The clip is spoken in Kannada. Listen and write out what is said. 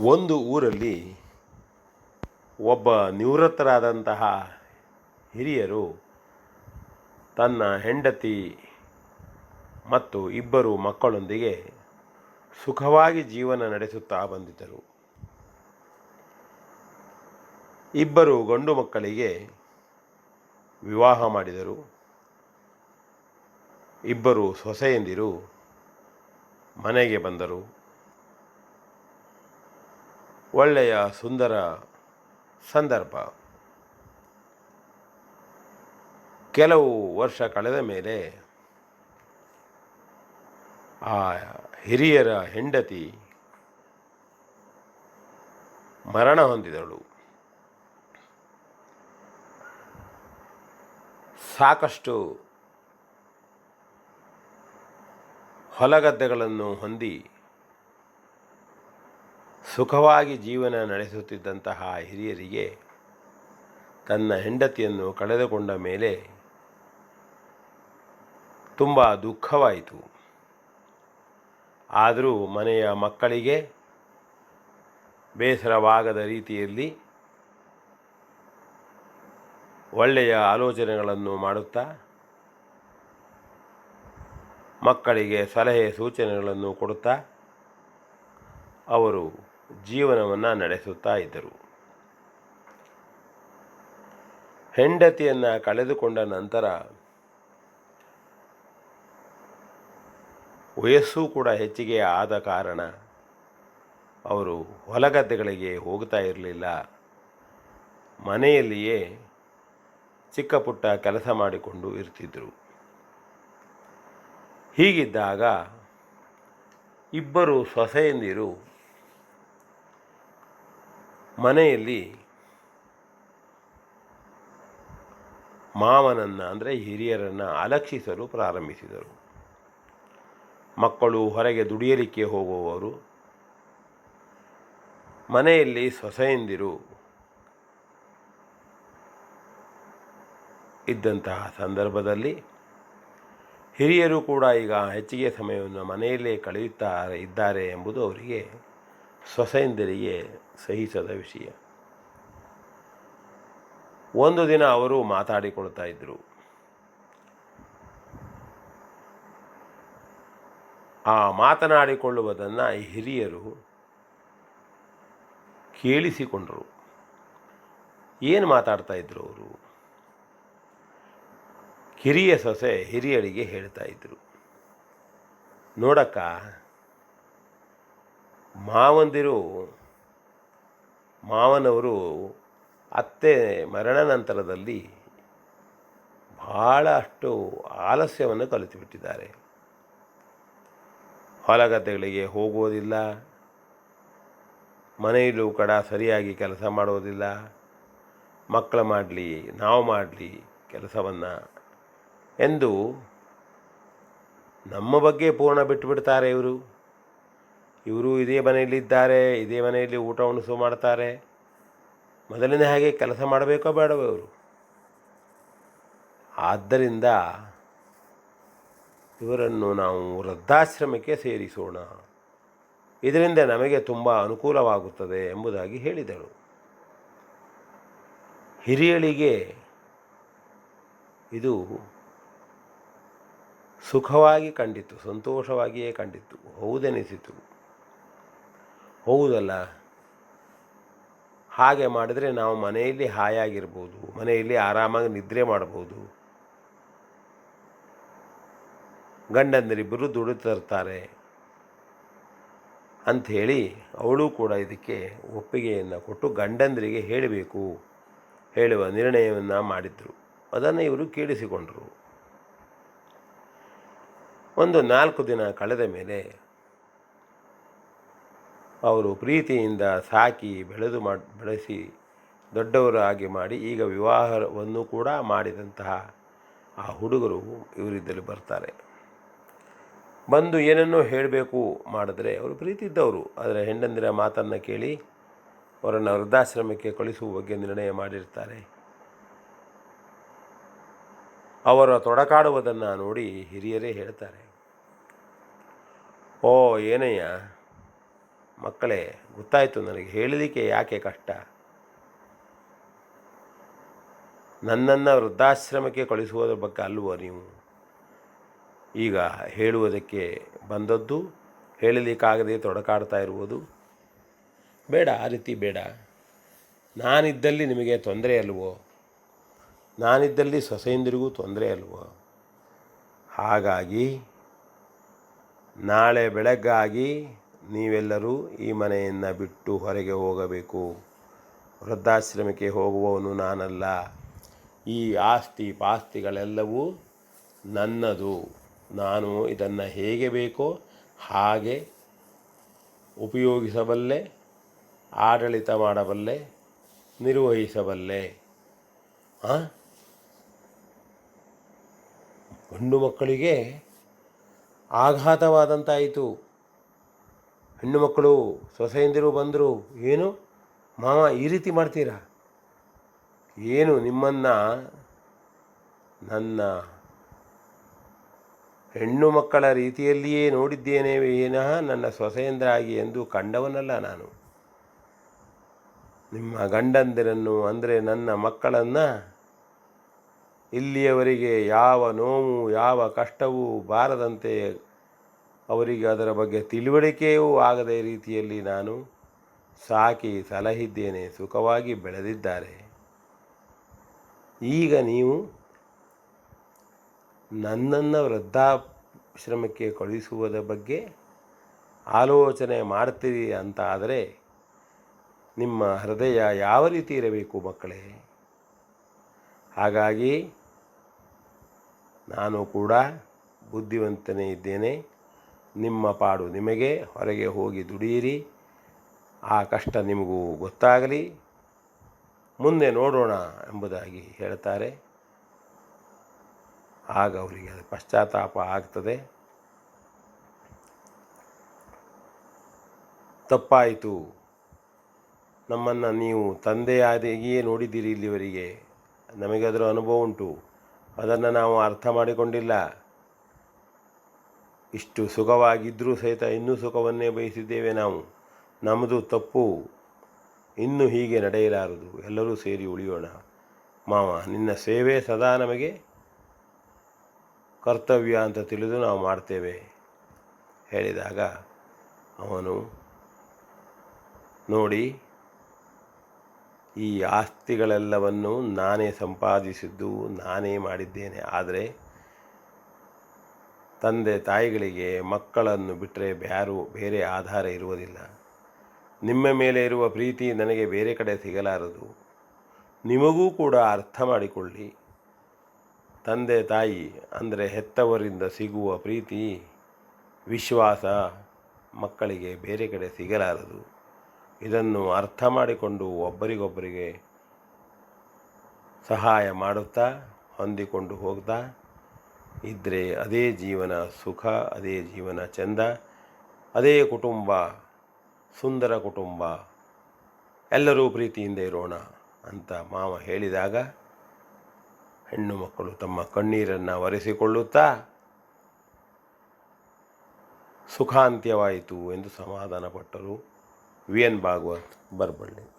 ಒಂದು ಊರಲ್ಲಿ ಒಬ್ಬ ನಿವೃತ್ತರಾದಂತಹ ಹಿರಿಯರು ತನ್ನ ಹೆಂಡತಿ ಮತ್ತು ಇಬ್ಬರು ಮಕ್ಕಳೊಂದಿಗೆ ಸುಖವಾಗಿ ಜೀವನ ನಡೆಸುತ್ತಾ ಬಂದಿದ್ದರು. ಇಬ್ಬರು ಗಂಡು ಮಕ್ಕಳಿಗೆ ವಿವಾಹ ಮಾಡಿದರು. ಇಬ್ಬರು ಸೊಸೆಯಂದಿರು ಮನೆಗೆ ಬಂದರು. ಒಳ್ಳೆಯ ಸುಂದರ ಸಂದರ್ಭ. ಕೆಲವು ವರ್ಷ ಕಳೆದ ಮೇಲೆ ಆ ಹಿರಿಯರ ಹೆಂಡತಿ ಮರಣ ಹೊಂದಿದಳು. ಸಾಕಷ್ಟು ಹೊಲಗದ್ದೆಗಳನ್ನು ಹೊಂದಿ ಸುಖವಾಗಿ ಜೀವನ ನಡೆಸುತ್ತಿದ್ದಂತಹ ಹಿರಿಯರಿಗೆ ತನ್ನ ಹೆಂಡತಿಯನ್ನು ಕಳೆದುಕೊಂಡ ಮೇಲೆ ತುಂಬ ದುಃಖವಾಯಿತು. ಆದರೂ ಮನೆಯ ಮಕ್ಕಳಿಗೆ ಬೇಸರವಾಗದ ರೀತಿಯಲ್ಲಿ ಒಳ್ಳೆಯ ಆಲೋಚನೆಗಳನ್ನು ಮಾಡುತ್ತಾ, ಮಕ್ಕಳಿಗೆ ಸಲಹೆ ಸೂಚನೆಗಳನ್ನು ಕೊಡುತ್ತಾ, ಅವರು ಜೀವನವನ್ನು ನಡೆಸುತ್ತಾ ಇದ್ದರು. ಹೆಂಡತಿಯನ್ನು ಕಳೆದುಕೊಂಡ ನಂತರ ವಯಸ್ಸು ಕೂಡ ಹೆಚ್ಚಿಗೆ ಆದ ಕಾರಣ ಅವರು ಹೊಲಗದ್ದೆಗಳಿಗೆ ಹೋಗ್ತಾ ಇರಲಿಲ್ಲ. ಮನೆಯಲ್ಲಿಯೇ ಚಿಕ್ಕ ಪುಟ್ಟ ಕೆಲಸ ಮಾಡಿಕೊಂಡು ಇರ್ತಿದ್ದರು ಹೀಗಿದ್ದಾಗ ಇಬ್ಬರು ಸೊಸೆಯಂದಿರು ಮನೆಯಲ್ಲಿ ಮಾವನನ್ನು, ಅಂದರೆ ಹಿರಿಯರನ್ನು ಅಲಕ್ಷಿಸಲು ಪ್ರಾರಂಭಿಸಿದರು. ಮಕ್ಕಳು ಹೊರಗೆ ದುಡಿಯಲಿಕ್ಕೆ ಹೋಗುವವರು, ಮನೆಯಲ್ಲಿ ಸೊಸೆಯಂದಿರು ಇದ್ದಂತಹ ಸಂದರ್ಭದಲ್ಲಿ ಹಿರಿಯರು ಕೂಡ ಈಗ ಹೆಚ್ಚಿಗೆ ಸಮಯವನ್ನು ಮನೆಯಲ್ಲೇ ಕಳೆಯುತ್ತಾ ಇದ್ದಾರೆ ಎಂಬುದು ಅವರಿಗೆ ಸೊಸೆಯಂದಿರಿಗೆ ಸಹಿಸದ ವಿಷಯ ಒಂದು ದಿನ ಅವರು ಮಾತಾಡಿಕೊಳ್ತಾ ಇದ್ದರು ಆ ಮಾತನಾಡಿಕೊಳ್ಳುವುದನ್ನು ಹಿರಿಯರು ಕೇಳಿಸಿಕೊಂಡರು. ಏನು ಮಾತಾಡ್ತಾ ಇದ್ದರು ಅವರು? ಕಿರಿಯ ಸೊಸೆ ಹಿರಿಯರಿಗೆ ಹೇಳ್ತಾ ಇದ್ದರು ನೋಡಕ್ಕ ಮಾವಂದಿರು, ಮಾವನವರು ಅತ್ತೆ ಮರಣ ನಂತರದಲ್ಲಿ ಭಾಳಷ್ಟು ಆಲಸ್ಯವನ್ನು ಕಲಿತುಬಿಟ್ಟಿದ್ದಾರೆ. ಹೊಲಗದ್ದೆಗಳಿಗೆ ಹೋಗುವುದಿಲ್ಲ, ಮನೆಯಲ್ಲೂ ಕಡ ಸರಿಯಾಗಿ ಕೆಲಸ ಮಾಡೋದಿಲ್ಲ ಮಕ್ಕಳು ಮಾಡಲಿ, ನಾವು ಮಾಡಲಿ ಕೆಲಸವನ್ನು ಎಂದು ನಮ್ಮ ಬಗ್ಗೆ ಪೂರ್ಣ ಬಿಟ್ಟುಬಿಡ್ತಾರೆ ಇವರು. ಇವರು ಇದೇ ಮನೆಯಲ್ಲಿದ್ದಾರೆ ಇದೇ ಮನೆಯಲ್ಲಿ ಊಟ ಉಣಿಸು ಮಾಡ್ತಾರೆ. ಮೊದಲನೇ ಹಾಗೆ ಕೆಲಸ ಮಾಡಬೇಕೋ ಬೇಡವೋ ಇವರು. ಆದ್ದರಿಂದ ಇವರನ್ನು ನಾವು ವೃದ್ಧಾಶ್ರಮಕ್ಕೆ ಸೇರಿಸೋಣ. ಇದರಿಂದ ನಮಗೆ ತುಂಬ ಅನುಕೂಲವಾಗುತ್ತದೆ ಎಂಬುದಾಗಿ ಹೇಳಿದರು ಹಿರಿಯಳಿಗೆ ಇದು ಸುಖವಾಗಿ ಕಂಡಿತು, ಸಂತೋಷವಾಗಿಯೇ ಕಂಡಿತ್ತು ಹೌದೆನಿಸಿತು. ಹೌದಲ್ಲ? ಹಾಗೆ ಮಾಡಿದರೆ ನಾವು ಮನೆಯಲ್ಲಿ ಹಾಯಾಗಿರ್ಬೋದು, ಮನೆಯಲ್ಲಿ ಆರಾಮಾಗಿ ನಿದ್ರೆ ಮಾಡ್ಬೋದು. ಗಂಡಂದರಿಬ್ಬರು ದುಡಿತಿರ್ತಾರೆ ಅಂಥೇಳಿ ಅವಳು ಕೂಡ ಇದಕ್ಕೆ ಒಪ್ಪಿಗೆಯನ್ನು ಕೊಟ್ಟು ಗಂಡಂದರಿಗೆ ಹೇಳಬೇಕು, ಹೇಳುವ ನಿರ್ಣಯವನ್ನು ಮಾಡಿದರು. ಅದನ್ನು ಇವರು ಕೇಳಿಸಿಕೊಂಡರು. ಒಂದು ನಾಲ್ಕು ದಿನ ಕಳೆದ ಮೇಲೆ ಅವರು ಪ್ರೀತಿಯಿಂದ ಸಾಕಿ ಬೆಳೆದು ಮಾಡಿ, ಬೆಳೆಸಿ ದೊಡ್ಡವರಾಗಿ ಮಾಡಿ ಈಗ ವಿವಾಹವನ್ನು ಕೂಡ ಮಾಡಿದಂತಹ ಆ ಹುಡುಗರು ಇವರಿದ್ದಲ್ಲಿ ಬರ್ತಾರೆ. ಬಂದು ಏನನ್ನೋ ಹೇಳಬೇಕು ಮಾಡಿದ್ರೆ ಅವರು ಪ್ರೀತಿ ಇದ್ದವರು. ಆದರೆ ಹೆಂಡಂದಿರ ಮಾತನ್ನು ಕೇಳಿ ಅವರನ್ನು ವೃದ್ಧಾಶ್ರಮಕ್ಕೆ ಕಳಿಸುವ ಬಗ್ಗೆ ನಿರ್ಣಯ ಮಾಡಿರ್ತಾರೆ. ಅವರ ತೊಡಕಾಡುವುದನ್ನು ನೋಡಿ ಹಿರಿಯರೇ ಹೇಳ್ತಾರೆ. ಓ, ಏನಯ್ಯ? ಮಕ್ಕಳೇ, ಗೊತ್ತಾಯಿತು ನನಗೆ ಹೇಳಲಿಕ್ಕೆ ಯಾಕೆ ಕಷ್ಟ? ನನ್ನನ್ನು ವೃದ್ಧಾಶ್ರಮಕ್ಕೆ ಕಳಿಸುವುದರ ಬಗ್ಗೆ ಅಲ್ವೋ ನೀವು? ಈಗ ಹೇಳುವುದಕ್ಕೆ ಬಂದದ್ದು, ಹೇಳಲಿಕ್ಕಾಗದೆ ತೊಡಕಾಡ್ತಾ ಇರುವುದು? ಬೇಡ, ಆ ರೀತಿ ಬೇಡ. ನಾನಿದ್ದಲ್ಲಿ ನಿಮಗೆ ತೊಂದರೆ ಅಲ್ವೋ? ನಾನಿದ್ದಲ್ಲಿ ಸೊಸೆಯಂದಿರಿಗೂ ತೊಂದರೆ ಅಲ್ವೋ? ಹಾಗಾಗಿ, ನಾಳೆ ಬೆಳಗ್ಗಾಗಿ ನೀವೆಲ್ಲರೂ ಈ ಮನೆಯನ್ನು ಬಿಟ್ಟು ಹೊರಗೆ ಹೋಗಬೇಕು. ವೃದ್ಧಾಶ್ರಮಕ್ಕೆ ಹೋಗುವವನು ನಾನಲ್ಲ. ಈ ಆಸ್ತಿ ಪಾಸ್ತಿಗಳೆಲ್ಲವೂ ನನ್ನದು. ನಾನು ಇದನ್ನು ಹೇಗೆ ಬೇಕೋ ಹಾಗೆ ಉಪಯೋಗಿಸಬಲ್ಲೆ, ಆಡಳಿತ ಮಾಡಬಲ್ಲೆ, ನಿರ್ವಹಿಸಬಲ್ಲೆ. ಗಂಡು ಮಕ್ಕಳಿಗೆ ಆಘಾತವಾದಂತಾಯಿತು. ಹೆಣ್ಣು ಮಕ್ಕಳು ಸೊಸೆಯಂದಿರು ಬಂದರು ಏನು? ಮಾವ ಈ ರೀತಿ ಮಾಡ್ತೀರಾ? ಏನು ನಿಮ್ಮನ್ನು, ನನ್ನ ಹೆಣ್ಣು ಮಕ್ಕಳ ರೀತಿಯಲ್ಲಿಯೇ ನೋಡಿದ್ದೇನೆ ವಿನಃ ನನ್ನ ಸೊಸೆಯಂದ್ರಾಗಿ ಎಂದು ಕಂಡವನಲ್ಲ ನಾನು. ನಿಮ್ಮ ಗಂಡಂದಿರನ್ನು ಅಂದರೆ ನನ್ನ ಮಕ್ಕಳನ್ನು ಇಲ್ಲಿಯವರೆಗೆ ಯಾವ ನೋವು, ಯಾವ ಕಷ್ಟವೂ ಬಾರದಂತೆ ಅವರಿಗೆ ಅದರ ಬಗ್ಗೆ ತಿಳುವಳಿಕೆಯೂ ಆಗದ ರೀತಿಯಲ್ಲಿ ನಾನು ಸಾಕಿ ಸಲಹಿದ್ದೇನೆ, ಸುಖವಾಗಿ ಬೆಳೆದಿದ್ದಾರೆ. ಈಗ ನೀವು ನನ್ನನ್ನು ವೃದ್ಧಾಶ್ರಮಕ್ಕೆ ಕಳುಹಿಸುವುದರ ಬಗ್ಗೆ ಆಲೋಚನೆ ಮಾಡ್ತೀರಿ ಅಂತ ಆದರೆ ನಿಮ್ಮ ಹೃದಯ ಯಾವ ರೀತಿ ಇರಬೇಕು ಮಕ್ಕಳೇ? ಹಾಗಾಗಿ ನಾನು ಕೂಡ ಬುದ್ಧಿವಂತನೇ ಇದ್ದೇನೆ. ನಿಮ್ಮ ಪಾಡು ನಿಮಗೆ ಹೊರಗೆ ಹೋಗಿ ದುಡಿಯಿರಿ. ಆ ಕಷ್ಟ ನಿಮಗೂ ಗೊತ್ತಾಗಲಿ. ಮುಂದೆ ನೋಡೋಣ ಎಂಬುದಾಗಿ ಹೇಳ್ತಾರೆ. ಆಗ ಅವರಿಗೆ ಅದು ಪಶ್ಚಾತ್ತಾಪ ಆಗ್ತದೆ. ತಪ್ಪಾಯಿತು. ನಮ್ಮನ್ನು ನೀವು ತಂದೆಯಾದಿಯೇ ನೋಡಿದ್ದೀರಿ ಇಲ್ಲಿವರಿಗೆ. ನಮಗೆ ಅದರ ಅನುಭವ ಉಂಟು. ಅದನ್ನು ನಾವು ಅರ್ಥ ಮಾಡಿಕೊಂಡಿಲ್ಲ. ಇಷ್ಟು ಸುಖವಾಗಿದ್ದರೂ ಸಹಿತ ಇನ್ನೂ ಸುಖವನ್ನೇ ಬಯಸಿದ್ದೇವೆ ನಾವು. ನಮ್ಮದು ತಪ್ಪು. ಇನ್ನು ಹೀಗೆ ನಡೆಯಲಾರದು. ಎಲ್ಲರೂ ಸೇರಿ ಉಳಿಯೋಣ. ಮಾವ, ನಿನ್ನ ಸೇವೆ ಸದಾ ನಮಗೆ ಕರ್ತವ್ಯ ಅಂತ ತಿಳಿದು ನಾವು ಮಾಡ್ತೇವೆ. ಹೇಳಿದಾಗ ಅವನು ನೋಡಿ, ಈ ಆಸ್ತಿಗಳೆಲ್ಲವನ್ನು ನಾನೇ ಸಂಪಾದಿಸಿದ್ದು, ನಾನೇ ಮಾಡಿದ್ದೇನೆ. ಆದರೆ ತಂದೆ ತಾಯಿಗಳಿಗೆ ಮಕ್ಕಳನ್ನು ಬಿಟ್ಟರೆ ಬ್ಯಾರು, ಬೇರೆ ಆಧಾರ ಇರುವುದಿಲ್ಲ. ನಿಮ್ಮ ಮೇಲೆ ಇರುವ ಪ್ರೀತಿ ನನಗೆ ಬೇರೆ ಕಡೆ ಸಿಗಲಾರದು. ನಿಮಗೂ ಕೂಡ ಅರ್ಥ ಮಾಡಿಕೊಳ್ಳಿ. ತಂದೆ ತಾಯಿ ಅಂದರೆ ಹೆತ್ತವರಿಂದ ಸಿಗುವ ಪ್ರೀತಿ, ವಿಶ್ವಾಸ ಮಕ್ಕಳಿಗೆ ಬೇರೆ ಕಡೆ ಸಿಗಲಾರದು. ಇದನ್ನು ಅರ್ಥ ಮಾಡಿಕೊಂಡು ಒಬ್ಬರಿಗೊಬ್ಬರಿಗೆ ಸಹಾಯ ಮಾಡುತ್ತಾ, ಹೊಂದಿಕೊಂಡು ಹೋಗ್ತಾ ಇದ್ದರೆ ಅದೇ ಜೀವನ ಸುಖ, ಅದೇ ಜೀವನ ಚಂದ, ಅದೇ ಕುಟುಂಬ, ಸುಂದರ ಕುಟುಂಬ, ಎಲ್ಲರೂ ಪ್ರೀತಿಯಿಂದ ಇರೋಣ ಅಂತ ಮಾವ ಹೇಳಿದಾಗ ಹೆಣ್ಣು ಮಕ್ಕಳು ತಮ್ಮ ಕಣ್ಣೀರನ್ನು ಒರೆಸಿಕೊಳ್ಳುತ್ತಾ ಸುಖಾಂತ್ಯವಾಯಿತು ಎಂದು ಸಮಾಧಾನಪಟ್ಟರು. V N Bhagwat Barballi.